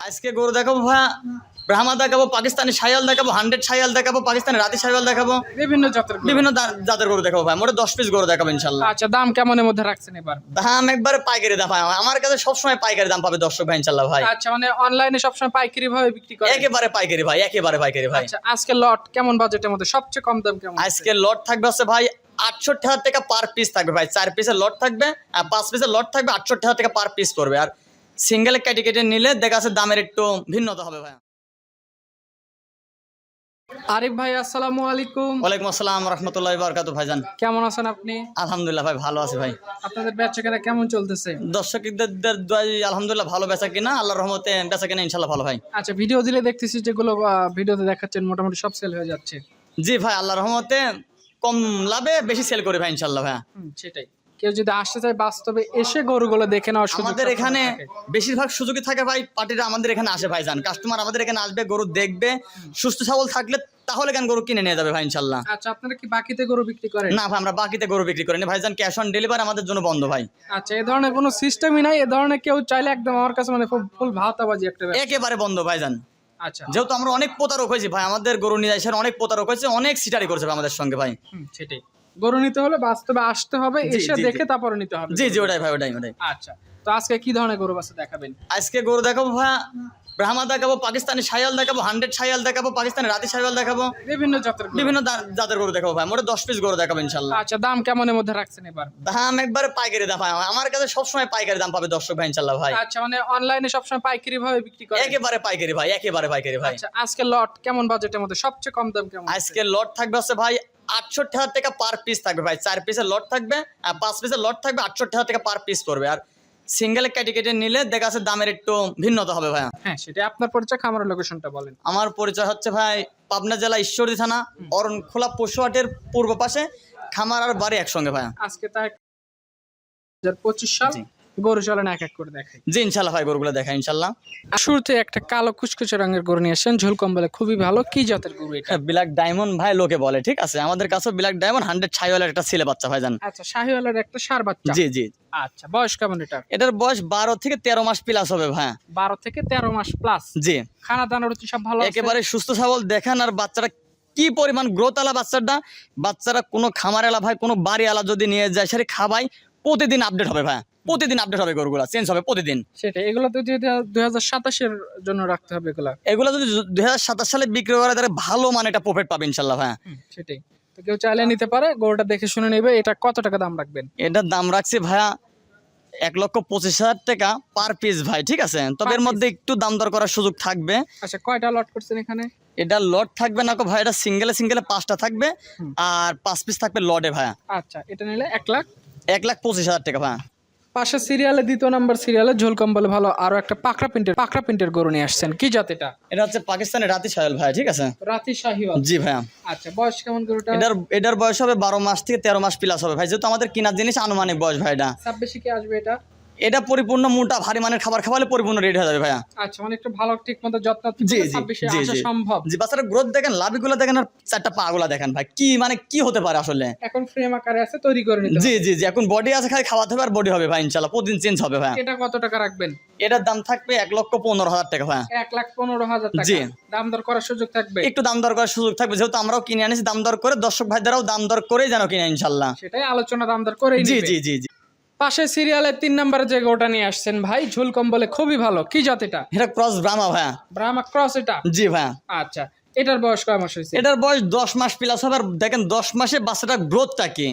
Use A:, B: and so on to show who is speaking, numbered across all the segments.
A: আজকে গরু দেখাবো ভাইয়া ব্রাহ্মা দেখাবো পাকিস্তানি সায়াল দেখাবো হান্ড্রেড সায়াল দেখাবো পাকিস্তানি রাতি সায়াল দেখাবো।
B: বিভিন্ন জাতের
A: বিভিন্ন জাতের গরু দেখাবো ভাই মোটে দশ পিস গরু দেখাবো ইনশাল্লাহ
B: আচ্ছা দাম কেমনের মধ্যে রাখছেন এবার?
A: দাম একবারে পাইকারি দাম আমার কাছে সবসময় পাইকারি দাম পাবে দর্শক ভাই ইনশাল্লাহ ভাই।
B: আচ্ছা মানে অনলাইনে সবসময় পাইকারি ভাবে বিক্রি করে
A: একেবারে পাইকারি ভাই একেবারে পাইকারি ভাই।
B: আচ্ছা আজকে লট কেমন বাজেটের মধ্যে? সবচেয়ে কম দাম কেমন?
A: আজকে লট থাকবে হচ্ছে ভাই আটষট্টি হাজার টাকা পার পিস থাকবে ভাই চার পিসের লট থাকবে আর পাঁচ পিসের লট থাকবে আটষট্টি হাজার টাকা পার পিস করবে। আর সিঙ্গেল কেটে কেটে নিলে দেখা যাচ্ছে দামের একটু ভিন্নতা হবে ভাই
B: আরিফ ভাই আসসালামু আলাইকুম।
A: ওয়ালাইকুম আসসালাম রহমতুল্লাহ বারকাতু ভাইজান।
B: কেমন আছেন আপনি?
A: আলহামদুলিল্লাহ ভাই ভালো আছে ভাই।
B: আপনাদের বেচা কেনা কেমন চলতেছে?
A: দর্শকদের দোয়াই আলহামদুলিল্লাহ ভালো বেচা কিনা আল্লাহর রহমতে বেচা কিনা ইনশাল্লাহ ভালো ভাই।
B: আচ্ছা ভিডিও দিলে দেখতেছি যেগুলো ভিডিওতে দেখাচ্ছেন মোটামুটি সব সেল হয়ে যাচ্ছে।
A: জি ভাই আল্লাহর রহমতে কম লাভে বেশি সেল করি ভাই ইনশাল্লাহ ভাই
B: সেটাই। কেউ যদি আসতে চায় বাস্তবে এসে গরুগুলো দেখে নেওয়ার সুযোগ
A: আমাদের এখানে বেশিরভাগ সুযোগই থাকে ভাই পার্টিরা আমাদের এখানে আসে ভাই যান কাস্টমার আমাদের এখানে আসবে গরু দেখবে সুস্থ সবল থাকলে তাহলে কেন গরু কিনে নিয়ে যাবে ভাই ইনশাল্লাহ।
B: আচ্ছা আপনারা কি বাকিতে গরু বিক্রি করেন?
A: না ভাই আমরা বাকিতে গরু বিক্রি করি না। ভাইজান ক্যাশ অন ডেলিভারি আমাদের জন্য বন্ধ ভাই।
B: আচ্ছা এই ধরনের কোনো সিস্টেমই নাই। এই ধরনের কেউ চাইলে একদম আমার কাছে মানে ফুল- ফুল ভাতাবাজি একটা
A: একেবারে বন্ধ ভাইজান।
B: আচ্ছা।
A: যেহেতু আমরা অনেক প্রতারক হয়েছি ভাই আমাদের গরু নিয়ে এসে অনেক প্রতারক হয়েছে অনেক সিটারি করেছে আমাদের সঙ্গে ভাই।
B: সেটাই। গরু নিতে হলে বাস্তবে আসতে হবে এসে দেখে। তারপরে নিতে হবে।
A: জি জি ওটাই ভাই ওটাই ওটাই।
B: আচ্ছা তো আজকে কি ধরনের গরু বাচ্চা দেখাবেন?
A: আজকে গরু দেখাবো ভাই ব্রাহ্মা দেখাবো পাকিস্তানি সায়াল দেখাবো হান্ড্রেড সায়াল দেখাবো পাকিস্তানি রাতি সায়াল দেখাবো।
B: বিভিন্ন জাতের
A: বিভিন্ন জাতের গরু দেখাবো ভাই মোটে দশ পিস গরু দেখাবো ইনশাল্লাহ।
B: আচ্ছা দাম কেমনের মধ্যে রাখছেন এবার?
A: দাম একবারে পাইকারি দাম ভাই আমার কাছে সবসময় পাইকারি দাম পাবে দর্শক ভাই ইনশাল্লাহ ভাই।
B: আচ্ছা মানে অনলাইনে সবসময় পাইকারি ভাবে বিক্রি করে
A: একেবারে পাইকারি ভাই একেবারে পাইকারি ভাই।
B: আচ্ছা আজকে লট কেমন বাজেটের মধ্যে? সবচেয়ে কম দাম কেমন?
A: আজকে লট থাকবে হচ্ছে ভাই আটষট্টি হাজার টাকা পার পিস থাকবে ভাই। চার পিসের লট থাকবে আর পাঁচ পিসের লট থাকবে আটষট্টি হাজার টাকা পার পিস পড়বে আর সিঙ্গেল কেটে নিলে দেখা যাচ্ছে দামের একটু ভিন্নতা হবে ভাই
B: হ্যাঁ সেটা আপনার পরিচয় খামারের লোকেশনটা বলেন।
A: আমার পরিচয় হচ্ছে ভাই পাবনা জেলা ঈশ্বরদী থানা অরণখোলা পশুহাটের পূর্ব পাশে খামার আর বাড়ি একসঙ্গে ভাই
B: আজকে তাই পঁচিশ সাল। গরু চলেন এক এক করে দেখাই।
A: জি ইনশাল্লাহ ভাই গরুগুলো দেখা ইনশাল্লাহ।
B: শুরুতে একটা কালো কুচকুচে রঙের গরু নিয়ে আসেন। ঝোল কম্বলে খুবই ভালো। কি জাতের গরু এটা?
A: ব্ল্যাক ডায়মন্ড ভাই লোকে বলে ঠিক আছে? আমাদের ব্ল্যাক ডায়মন্ড হান্ড্রেড ছাইওয়ালের একটা ছেলে বাচ্চা ভাই জান
B: আচ্ছা শাহিওয়ালার একটা সার বাচ্চা?
A: জি জি।
B: আচ্ছা বয়স কেমন এটা
A: এটার বয়স বারো থেকে তেরো মাস প্লাস হবে ভাই।
B: বারো থেকে তেরো মাস প্লাস
A: জি।
B: খানা দানা রুচি সব ভালো
A: একেবারে সুস্থ সবল দেখেন আর বাচ্চারা কি পরিমাণ গ্রোথ আলা বাচ্চাটা। বাচ্চারা কোনো খামার আলা ভাই কোনো বাড়ি আলা যদি নিয়ে যায় সেটা খাবাই প্রতিদিন আপডেট হবে ভাই। প্রতিদিন আপডেট হবে গরুগুলা চেঞ্জ হবে প্রতিদিন।
B: সেটা এগুলো তো দুই হাজার সাতাশের জন্য রাখতে হবে এগুলা।
A: এগুলো যদি দুই হাজার সাতাশ সালে বিক্রি করে তাহলে ভালো মানে একটা প্রফিট পাবে ইনশাল্লাহ
B: হুম, সেটাই। তো কেউ চাইলে নিতে পারে গরুটা দেখে শুনে নেবে এটা কত টাকা দাম রাখবেন?
A: এটার দাম রাখছি ভাইয়া এক লক্ষ পঁচিশ হাজার টাকা পার পিস ভাই ঠিক আছে? তবে এর মধ্যে একটু দাম দর করার সুযোগ থাকবে।
B: আচ্ছা কয়টা লট করছেন এখানে?
A: এটা লট থাকবে না ভাই এটা সিঙ্গেলে সিঙ্গেলে পাঁচটা থাকবে আর পাঁচ পিস থাকবে লটে ভাইয়া।
B: আচ্ছা এটা নিলে এক লাখ?
A: এক লাখ পঁচিশ হাজার টাকা ভাইয়া।
B: পাশে সিরিয়ালে দ্বিতীয় নাম্বার সিরিয়ালে ঝোল কম্বলে ভালো আরও একটা পাকড়া প্রিন্টের পাকড়া প্রিন্টের গরু নিয়ে আসছেন। কি জাত এটা?
A: এটা হচ্ছে পাকিস্তানের রাতি সাহেল ভাই ঠিক আছে?
B: রাতি সাহিওয়াল।
A: জি ভাইয়া।
B: আচ্ছা বয়স কেমন গরুটা
A: এটার এটার বয়স হবে বারো মাস থেকে তেরো মাস প্লাস হবে ভাই যেহেতু আমাদের কেনার জিনিস আনুমানিক বয়স ভাই এটা
B: ছাব্বিশে কি আসবে এটা?
A: এটা পরিপূর্ণ মোটা ভারী মানের খাবার খাওয়ালে পরিপূর্ণ রেডি হয়ে যাবে ভাইয়া।
B: আচ্ছা মানে একটু ভালো ঠিক মতো যত্ন
A: জি, জি, জি, জি।
B: সম্ভব।
A: জি বাচ্চারা গ্রোথ দেখেন লাভিগুলো দেখেন আর চারটা পা গুলা দেখেন ভাই। কি মানে কি হতে পারে আসলে?
B: এখন ফ্রেম আকারে আছে তৈরি করে নিতে
A: জি জি জি এখন বডি আছে খালি খাওয়াতে হবে আর বডি হবে ভাই ইনশাল্লাহ প্রতিদিন চেঞ্জ হবে ভাই।
B: এটা কত টাকা রাখবেন?
A: এটার দাম থাকবে এক লক্ষ পনেরো হাজার টাকা ভাই।
B: এক লাখ পনেরো হাজার টাকা।
A: জি।
B: দাম দর করার সুযোগ থাকবে?
A: একটু দাম দর করার সুযোগ থাকবে যেহেতু আমরাও কিনে আনিছি দাম দর করে দর্শক ভাইদেরাও দাম দর করে যেন কিনে ইনশাল্লাহ
B: সেটাই আলোচনা দাম দর করে
A: জি জি জি জি।
B: পাশে সিরিয়ালে তিন নাম্বার যে গরুটা নিয়ে আসছেন ভাই। ঝুল কম্বলে খুবই ভালো। কি জাত এটা?
A: এটা ক্রস ব্রাহ্মা ভাইয়া।
B: ব্রাহ্মা ক্রস এটা?
A: জি ভাইয়া।
B: আচ্ছা এটার বয়স কয় মাস হয়েছে?
A: এটার বয়স দশ মাস প্লাস হবে। আর দেখেন দশ মাসে বাচ্চাটার গ্রোথটা কি?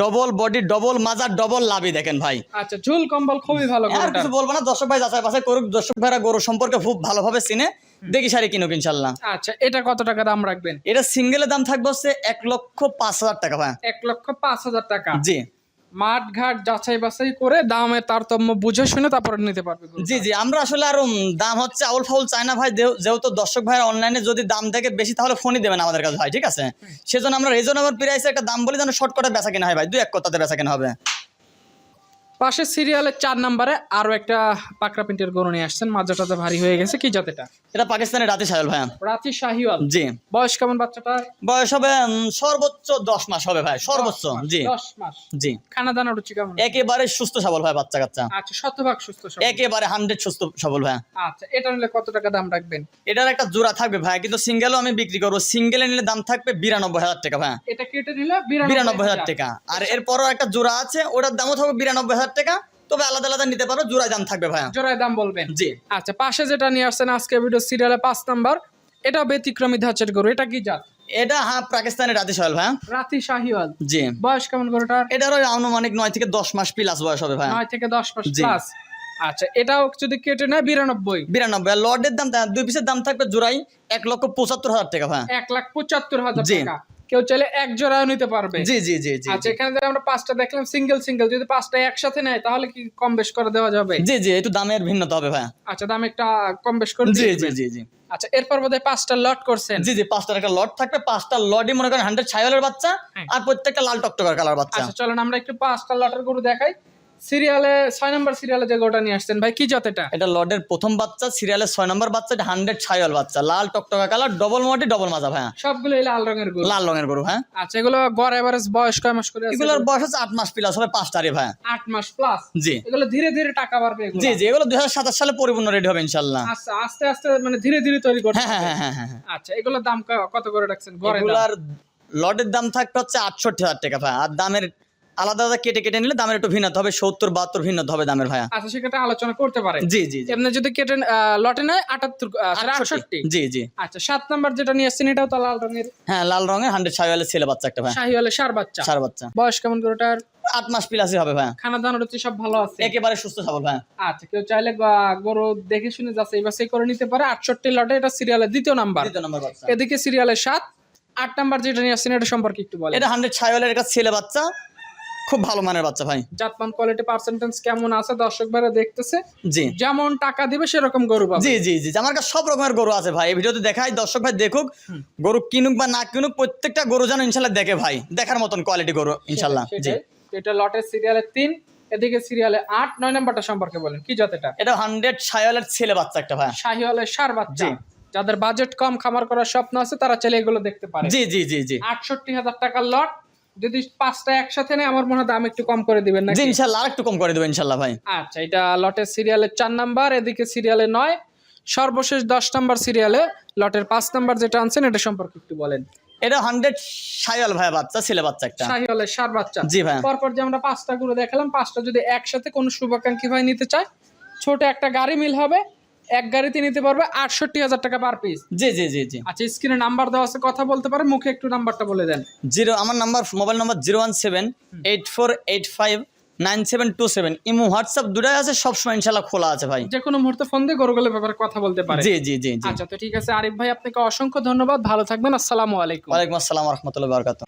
A: ডবল বডি ডবল মাজা ডবল লাভই দেখেন ভাই।
B: আচ্ছা ঝুল কম্বল খুবই ভালো
A: আর কিছু বলব না দর্শক ভাই যাচাই বাছাই করুক। দর্শক ভাইরা গরু সম্পর্কে খুব ভালোভাবে চিনে। দেখি সারি কিনুক ইনশাল্লাহ।
B: আচ্ছা এটা কত টাকা দাম রাখবেন?
A: এটা সিঙ্গেলের দাম থাকবে হচ্ছে এক লক্ষ পাঁচ হাজার টাকা ভাই
B: এক লক্ষ পাঁচ হাজার টাকা।
A: জি।
B: মাঠ ঘাট যাচাই বাছাই করে দামের তারতম্য বুঝে শুনে তারপরে নিতে পারবে
A: জি জি আমরা আসলে আরও দাম হচ্ছে আউল ফাউল চাই না ভাই। যেহেতু দর্শক ভাই অনলাইনে যদি দাম দেখে বেশি তাহলে ফোনই দেবেন আমাদের কাছে ভাই ঠিক আছে? সেজন্য আমরা রিজনেবল প্রাইসে একটা দাম বলি যেন শর্টকাটে বেচা কেনা হয় ভাই। দুই এক কথাতে বেচা কেনা হবে।
B: পাশে সিরিয়ালের চার নম্বরে আরও একটা পাকড়া প্রিন্টের গরু নিয়ে আসছেন। মাজাটাতে ভারী হয়ে গেছে। কি জাতেটা?
A: এটা পাকিস্তানের রাতে সাহেল ভাইয়া।
B: রাতি শাহিওয়াল।
A: জি।
B: বয়স কেমন বাচ্চাটা?
A: বয়স হবে সর্বোচ্চ দশ মাস হবে ভাই সর্বোচ্চ জি।
B: দশ মাস।
A: জি।
B: খানা দানা রুচি কেমন?
A: একেবারে সুস্থ সবল ভাই বাচ্চা কাচ্চা।
B: আচ্ছা শতভাগ সুস্থ সবল।
A: একেবারে হান্ড্রেড সুস্থ সবল ভাই।
B: আচ্ছা এটা নিলে কত টাকা দাম রাখবেন?
A: এটার একটা জোড়া থাকবে ভাই কিন্তু সিঙ্গেলও আমি বিক্রি করব। সিঙ্গেলে নিলে দাম থাকবে বিরানব্বই হাজার টাকা ভাই।
B: এটা কেটে নিলে
A: বিরানব্বই হাজার। টাকা। আর এরপরও একটা জোড়া আছে ওটার দামও থাকবে বিরানব্বই হাজার টাকা তবে আলাদা আলাদা নিতে পারো জোড়ায় দাম থাকবে ভাই
B: জোড়ায় দাম বলবেন?
A: জি।
B: আচ্ছা পাশে যেটা নিয়ে আসছেন আজকে ভিডিও সিরিয়ালে পাঁচ নাম্বার এটা ব্যতিক্রমী ধাঁচের গরু এটা কি জাত?
A: এটা হ্যাঁ পাকিস্তানের রাতে সহেল ভাই
B: রাতি শাহিওয়াল?
A: জি।
B: বয়স কেমন গরুটার?
A: এটারও আনুমানিক নয় থেকে দশ মাস প্লাস বয়স হবে ভাই
B: নয় থেকে দশ মাস প্লাস আচ্ছা এটাও যদি কেটে নেয় বিরানব্বই।
A: বিরানব্বই। লর্ডের দাম দুই পিসের দাম থাকবে জোড়াই এক লক্ষ পঁচাত্তর হাজার টাকা ভাই
B: এক লাখ পঁচাত্তর হাজার টাকা। কেউ চাইলে এক জোড়াও নিতে পারবে।
A: জি জি জি জি
B: আচ্ছা এখানে আমরা পাঁচটা দেখলাম সিঙ্গেল সিঙ্গেল যদি পাঁচটা একসাথে নেয় তাহলে কি কম বেশ করে দেওয়া যাবে?
A: জি জি একটু দামের ভিন্নতা হবে ভাই
B: আচ্ছা দাম একটা কম বেশ করে
A: জি জি জি জি।
B: আচ্ছা এরপর বোধহয় পাঁচটা লট করছেন।
A: জি জি পাঁচটার একটা লট থাকবে। পাঁচটা লটই মনে করেন হান্ড্রেড ছাইওয়ালের বাচ্চা
B: হ্যাঁ।
A: আর প্রত্যেকটা লাল টকটকার কালার বাচ্চা।
B: আচ্ছা চলেন আমরা একটু পাঁচটা লটের গরু দেখাই। সিরিয়ালে ছয় নম্বর সিরিয়ালে যে গরুটা নিয়ে আসছেন ভাই কি জাত এটা?
A: এটা লর্ডের প্রথম বাচ্চা সিরিয়ালের ছয় নম্বর বাচ্চা এটা হান্ড্রেড ছায়াল বাচ্চা। লাল টকটকা কালার ডবল মোটি ডবল মাজা ভাই
B: সবগুলো লাল রঙের গরু।
A: লাল রঙের গরু হ্যাঁ?
B: আচ্ছা এগুলো গড় এভারেজ বয়স কয় মাস করে
A: এগুলোর বয়স হচ্ছে আট মাস প্লাস হবে ভাই
B: আট মাস প্লাস
A: জি।
B: এগুলো ধীরে ধীরে টাকা বাড়বে
A: জি জি এগুলো দুই হাজার সাতাশ সালে পরিপূর্ণ রেডি হবে ইনশাল্লাহ।
B: আচ্ছা আস্তে আস্তে মানে ধীরে ধীরে তৈরি করতে
A: হ্যাঁ হ্যাঁ হ্যাঁ হ্যাঁ হ্যাঁ
B: আচ্ছা এগুলোর দাম কত করে রাখছেন? গড়ে
A: এগুলার লটের দাম থাকতে হচ্ছে আটষট্টি হাজার টাকা ভাই আর দামের আলাদা আলাদা কেটে কেটে নিলে দামের একটু ভিন্নতা হবে সত্তর বাহাত্তর ভিন্নতা হবে দামের ভাইয়া।
B: আচ্ছা সেক্ষেত্রে আলোচনা করতে পারে
A: জি জি
B: এমনি যদি কেটে লটে নেয় আটাত্তর আটষট্টি।
A: জি জি।
B: আচ্ছা সাত নাম্বার যেটা নিয়ে আসছেন এটাও তো লাল রঙের?
A: হ্যাঁ লাল রঙের হান্ড্রেড ছায়ালের ছেলে বাচ্চা একটা ভাই
B: শাহিওয়ালে সার বাচ্চা।
A: সার বাচ্চা।
B: বয়স কেমন করে ওটার?
A: আট মাস প্লাসই হবে ভাই
B: খানা দানা রুচি সব ভালো আছে।
A: একেবারে সুস্থ সবল ভাই
B: আচ্ছা কেউ চাইলে গরু দেখে শুনে যাচ্ছে এবার সেই করে নিতে পারে। আটষট্টি লটে এটা সিরিয়ালের দ্বিতীয় নাম্বার।
A: দ্বিতীয় নম্বর
B: এদিকে সিরিয়ালের সাত। আট নাম্বার যেটা নিয়ে আসছেন এটা সম্পর্কে একটু বলে
A: এটা হান্ড্রেড ছায়ালের একটা ছেলে বাচ্চা। খুব ভালো মানের বাচ্চা ভাই।
B: জাতমান কোয়ালিটি পার্সেন্টেজ কেমন আছে দর্শক ভাইরা দেখতেছে?
A: জি।
B: যেমন টাকা দিবে সেরকম গরু পাবে।
A: জি জি জি আমার কাছে সব রকমের গরু আছে ভাই। এই ভিডিওতে দেখাই দর্শক ভাই দেখুক গরু কিনুক বা না কিনুক প্রত্যেকটা গরু যেন ইনশাল্লাহ দেখে ভাই। দেখার মতন কোয়ালিটি গরু ইনশাল্লাহ জি।
B: এটা লটের সিরিয়ালে তিন এদিকে সিরিয়ালে আট নয় নাম্বারটা সম্পর্কে বলেন কি জাত এটা?
A: এটা হান্ড্রেড ছায়ালের ছেলে বাচ্চা একটা ভাই।
B: শাহিওয়ালের সার বাচ্চা। যাদের বাজেট কম খামার করার স্বপ্ন আছে তারা চাইলে এগুলো দেখতে পারে।
A: জি জি জি জি।
B: আটষট্টি হাজার টাকার লট যদি পাঁচটা একসাথে নেয় আমার মনে হয় দাম একটু কম করে দিবেন
A: জি
B: নাকি
A: ইনশাল্লাহ আর একটু কম করে দেবো ইনশাল্লাহ ভাই।
B: আচ্ছা এটা লটের সিরিয়ালের চার নাম্বার এদিকে সিরিয়ালে নয়। সর্বশেষ দশ নাম্বার সিরিয়ালে লটের পাঁচ নাম্বার যেটা আনছেন এটা সম্পর্কে একটু বলেন।
A: এটা হান্ড্রেড ছায়াল ভাই বাচ্চা ছেলে বাচ্চা একটা।
B: শাহিওয়ালের সার বাচ্চা।
A: জি ভাই।
B: পরপর যে আমরা পাঁচটা করে দেখালাম পাঁচটা যদি একসাথে কোনো শুভাকাঙ্ক্ষী ভাই নিতে চায় ছোট একটা গাড়ি মিল হবে এক গাড়িতে নিতে পারবে আটষট্টি হাজার টাকা পার পিস
A: জি জি জি জি।
B: আচ্ছা স্ক্রিনে নাম্বার দেওয়া আছে কথা বলতে পারে মুখে একটু নাম্বারটা বলে দেন।
A: জিরো আমার number mobile number zero one seven eight four eight five nine seven two seven. Imo WhatsApp দুটাই আছে সবসময় ইনশাল্লাহ খোলা আছে ভাই।
B: যে কোনো মুহূর্তে ফোন দিয়ে গরুগুলোর ব্যাপারে কথা বলতে পারে।
A: জি জি জি জি।
B: আচ্ছা তো ঠিক আছে আরিফ ভাই আপনাকে অসংখ্য ধন্যবাদ ভালো থাকবেন আসসালামু আলাইকুম।
A: ওয়ালাইকুম আসসালাম রহমতুল্লাহ বারকাত